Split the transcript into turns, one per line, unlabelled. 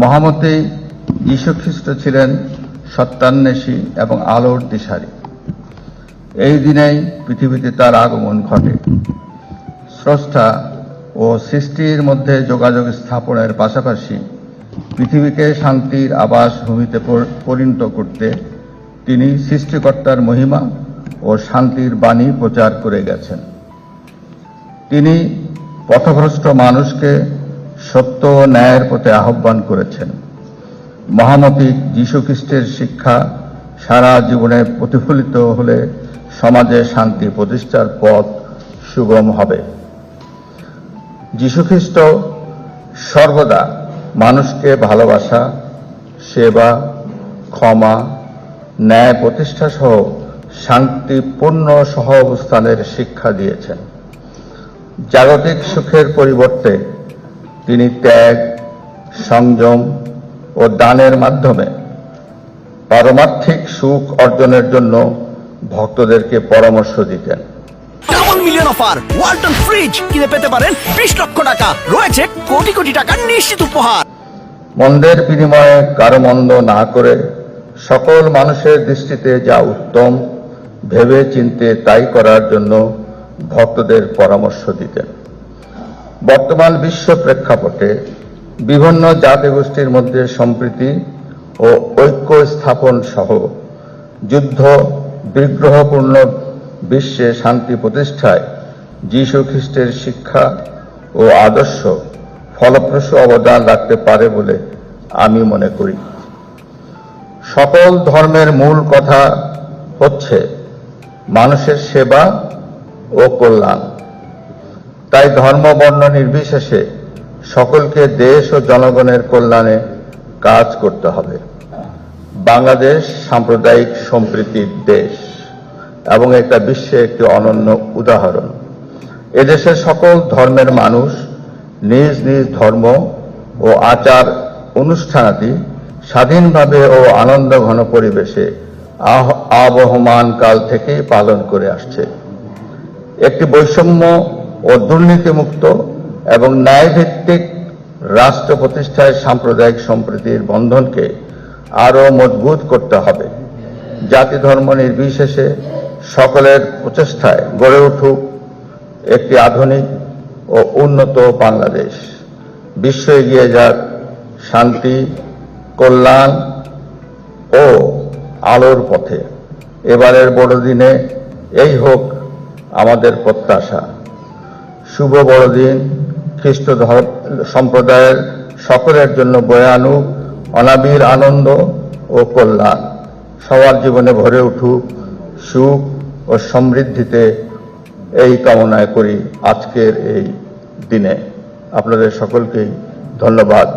মহামতি যীশুখ্রিস্ট ছিলেন সত্যান্বেষী এবং আলোর দিশারি। এই দিনেই পৃথিবীতে তার আগমন ঘটে। স্রষ্টা ও সৃষ্টির মধ্যে যোগাযোগ স্থাপনের পাশাপাশি পৃথিবীকে শান্তির আবাস ভূমিতে পরিণত করতে তিনি সৃষ্টিকর্তার মহিমা ও শান্তির বাণী প্রচার করে গেছেন। তিনি পথভ্রষ্ট মানুষকে সত্য ন্যায়ের পথে আহ্বান করেছেন। মহামতি যীশুখ্রিস্টের শিক্ষা সারা জীবনে প্রতিফলিত হলে সমাজে শান্তি প্রতিষ্ঠার পথ সুগম হবে। যীশুখ্রিস্ট সর্বদা মানুষকে ভালোবাসা, সেবা, ক্ষমা, ন্যায় প্রতিষ্ঠা সহ শান্তিপূর্ণ সহ অবস্থানের শিক্ষা দিয়েছেন। জাগতিক সুখের পরিবর্তে তিনি ত্যাগ সংযম ও দানের মাধ্যমে পারমার্থিক সুখ অর্জনের জন্য ভক্তদেরকে পরামর্শ দিতেন।
Double million offer Walton fridge কিনে পেতে পারেন বিশ লক্ষ টাকা। রয়েছে কোটি কোটি টাকার নিশ্চিত উপহার।
মন্দের বিনিময়ে কারও মন্দ না করে সকল মানুষের দৃষ্টিতে যা উত্তম ভেবে চিনতে তাই করার জন্য ভক্তদের পরামর্শ দিতেন। বর্তমান বিশ্ব প্রেক্ষাপটে বিভিন্ন জাতিগোষ্ঠীর মধ্যে সম্প্রীতি ও ঐক্য স্থাপন সহ যুদ্ধ, বিগ্রহপূর্ণ বিশ্বে শান্তি প্রতিষ্ঠায় যীশু খ্রিস্টের শিক্ষা ও আদর্শ ফলপ্রসূ অবদান রাখতে পারে বলে আমি মনে করি। সকল ধর্মের মূল কথা হচ্ছে মানুষের সেবা ও কল্যাণ। তাই ধর্ম, বর্ণ নির্বিশেষে সকলকে দেশ ও জনগণের কল্যাণে কাজ করতে হবে। বাংলাদেশ সাম্প্রদায়িক সম্প্রীতির দেশ এবং এটা বিশ্বে একটি অনন্য উদাহরণ। এদেশের সকল ধর্মের মানুষ নিজ নিজ ধর্ম ও আচার অনুষ্ঠানাদি স্বাধীনভাবে ও আনন্দ ঘন পরিবেশে আবহমান কাল থেকেই পালন করে আসছে। একটি বৈষম্য ও দুর্নীতিমুক্ত এবং ন্যায়ভিত্তিক রাষ্ট্র প্রতিষ্ঠায় সাম্প্রদায়িক সম্প্রীতির বন্ধনকে আরও মজবুত করতে হবে। জাতি ধর্ম নির্বিশেষে সকলের প্রচেষ্টায় গড়ে উঠুক একটি আধুনিক ও উন্নত বাংলাদেশ। বিশ্ব এগিয়ে যাক, শান্তি, কল্যাণ ও আলোর পথে। এবারের বড়দিনে এই হোক আমাদের প্রত্যাশা। শুভ বড়দিন, খ্রিস্ট ধর্ম সম্প্রদায়ের সকলের জন্য বয়ে আনুক অনাবির আনন্দ ও কল্যাণ। সবার জীবনে ভরে উঠুক সুখ ও সমৃদ্ধিতে এই কামনায় করি আজকের এই দিনে। আপনাদের সকলকেই ধন্যবাদ।